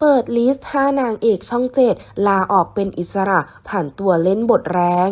เปิดลิสต์ 5 นางเอกช่องเจ็ดลาออกเป็นอิสระผ่านตัวเล่นบทแรง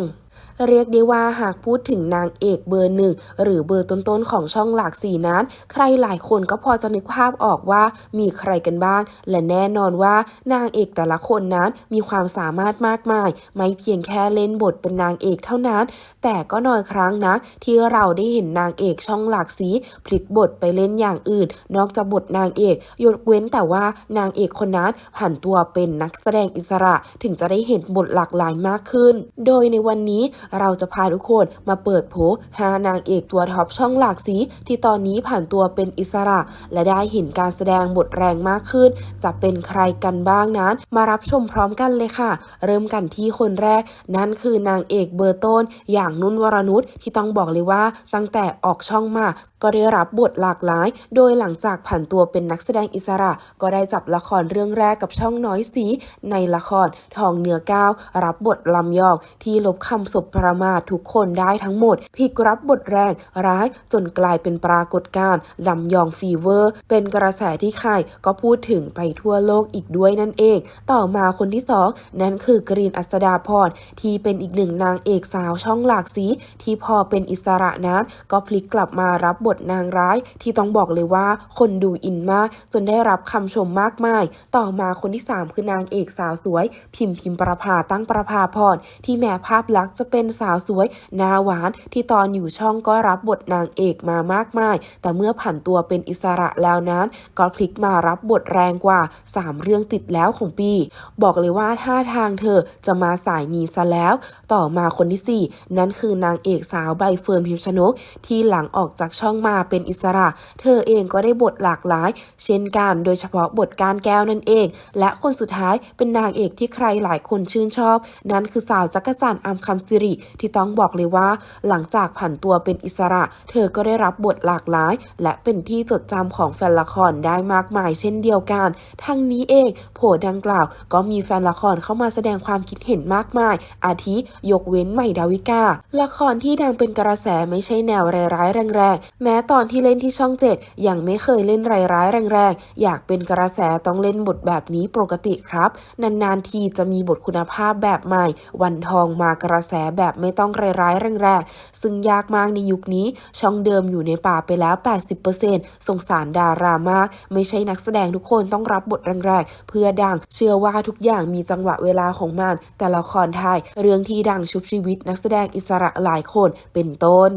เรียกได้ว่าหากพูดถึงนางเอกเบอร์หนึ่งหรือเบอร์ต้นๆของช่องหลากสีนั้น ใครหลายคนก็พอจะนึกภาพออกว่ามีใครกันบ้าง และแน่นอนว่านางเอกแต่ละคนนั้นมีความสามารถมากมาย ไม่เพียงแค่เล่นบทเป็นนางเอกเท่านั้น แต่ก็น้อยครั้งนะ ที่เราได้เห็นนางเอกช่องหลากสีพลิกบทไปเล่นอย่างอื่น นอกจากบทนางเอกยกเว้นแต่ว่านางเอกคนนั้นผันตัวเป็นนักแสดงอิสระถึงจะได้เห็นบทหลากหลายมากขึ้น โดยในวันนี้เราจะพาทุกคนมาเปิดโผหานางเอกตัวท็อปช่องหลากสีที่ตอนนี้ผ่านตัวเป็นอิสระ และได้เห็นการแสดงบทแรงมากขึ้น จะเป็นใครกันบ้างนั้น มารับชมพร้อมกันเลยค่ะ เริ่มกันที่คนแรก นั่นคือนางเอกเบอร์ต้น อย่างนุ่นวรนุชที่ต้องบอกเลยว่าตั้งแต่ออกช่องมาก็ได้รับบทหลากหลาย โดยหลังจากผ่านตัวเป็นนักแสดงอิสระ ก็ได้จับละครเรื่องแรกกับช่องน้อยสี ในละครทองเหนือก้าวรับบทลำยองที่ลบคำศพประมาททุกคนได้ทั้งหมดพิกรับบทแรงร้ายจนกลายเป็นปรากฏการณ์ลำยองฟีเวอร์ เป็นกระแสที่ใครก็พูดถึงไปทั่วโลกอีกด้วยนั่นเอง ต่อมาคนที่สองนั่นคือกรีนอัสดาพรที่เป็นอีกหนึ่งนางเอกสาวช่องหลากสีที่พอเป็นอิสระนั้นก็พลิกกลับมารับบทนางร้าย ที่ต้องบอกเลยว่าคนดูอินมาก จนได้รับคำชมมากมาย ต่อมาคนที่ 3 คือนางเอกสาวสวย พิมพ์พิมประภาตั้งประภาพรที่แม้ภาพลักษณ์จะเป็นสาวสวยหน้าหวานที่ตอนอยู่ช่องก็รับบทนางเอกมามากมาย แต่เมื่อผันตัวเป็นอิสระแล้วนั้น ก็พลิกมารับบทแรงกว่า 3 เรื่องติดแล้วของปี บอกเลยว่าท่าทางเธอจะมาสายนี้ซะแล้ว ต่อมาคนที่ 4 นั่นคือนางเอกสาวใบเฟิร์นพิมพ์ชนก ที่หลังออกจากช่องมาเป็นอิสระ เธอเองก็ได้บทหลากหลาย เช่นกันโดยเฉพาะบทการแก้วนั่นเอง และคนสุดท้ายเป็นนางเอกที่ใครหลายคนชื่นชอบ นั่นคือสาวจักรจันทร์อัมคำสิริที่ต้องบอกเลยว่า หลังจากผันตัวเป็นอิสระ เธอก็ได้รับบทหลากหลาย และเป็นที่จดจำของแฟนละครได้มากมายเช่นเดียวกัน ทั้งนี้เองโผดังกล่าว ก็มีแฟนละครเข้ามาแสดงความคิดเห็นมากมาย อาทิยกเว้นใหม่ดาวิกา ละครที่ดังเป็นกระแสไม่ใช่แนวร้ายแรงๆ แม้ตอนที่เล่นที่ช่องเจ็ดยังไม่เคยเล่นร้ายแรงๆ อยากเป็นกระแสต้องเล่นบทแบบนี้ปกติครับ นานๆทีจะมีบทคุณภาพแบบใหม่ วันทองมากระแสแบบแบบไม่ต้องร้ายๆแรงๆ ซึ่งยากมากในยุคนี้ ช่องเดิมอยู่ในป่าไปแล้ว 80%สงสารดารามาก ไม่ใช่นักแสดงทุกคนต้องรับบทแรงๆ เพื่อดัง เชื่อว่าทุกอย่างมีจังหวะเวลาของมัน แต่ละครไทย เรื่องที่ดังชุบชีวิตนักแสดงอิสระหลายคนเป็นต้น